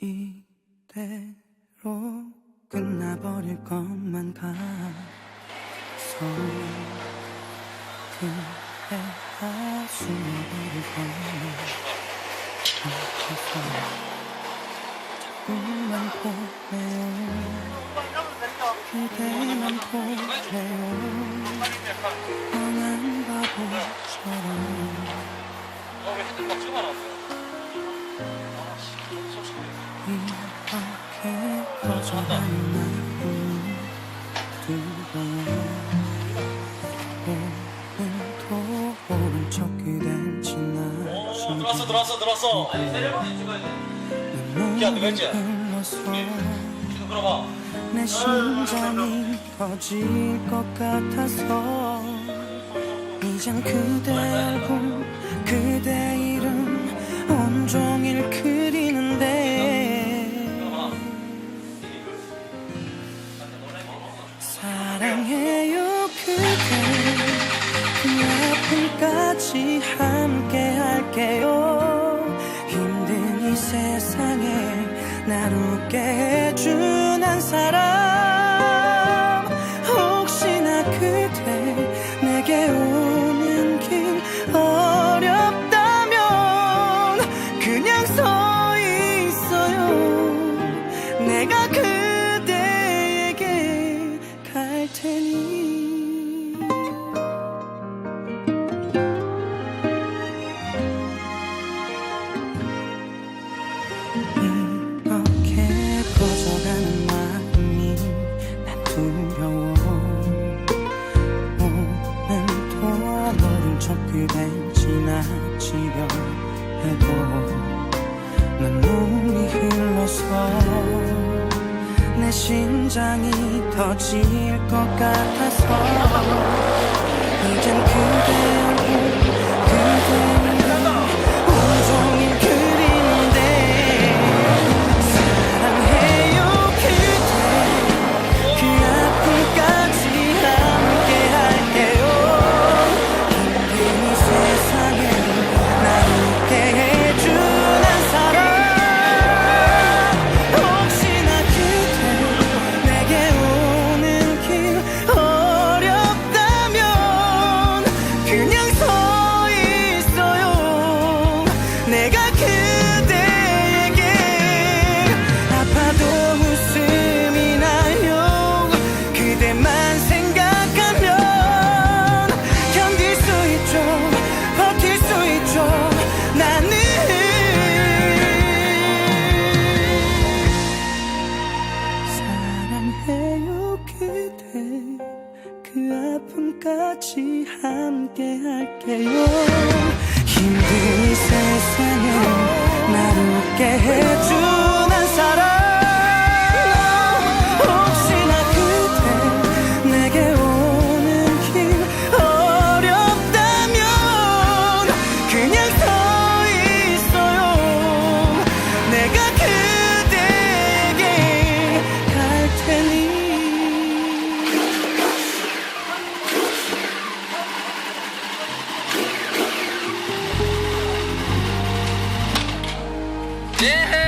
이대로 끝나버릴 것만 같아서 그대 숨어버릴 것만 같아서 자꾸만 보내요. 그대만 보내요. 뻔한 바보처럼 이렇게 커져가는 마음이 두려워 오늘도 오른쪽 그댈 지나치고 들어왔어. 들어왔어 들어왔어 야, 누가 했지? 지금 들어봐. 내 심장이 터질 것 같아서 이젠 그대 얼굴 그대 이 그대 그 아픔까지 함께 할게요. 힘든 이 세상에 날 웃게 해준 한 사람 난 두려워 오늘도 척 그댈 지나치려 해도 난 눈이 흘러서 내 심장이 터질 것 같아서 이젠 그대 얼 아픔까지 함께 할게요 Yeah!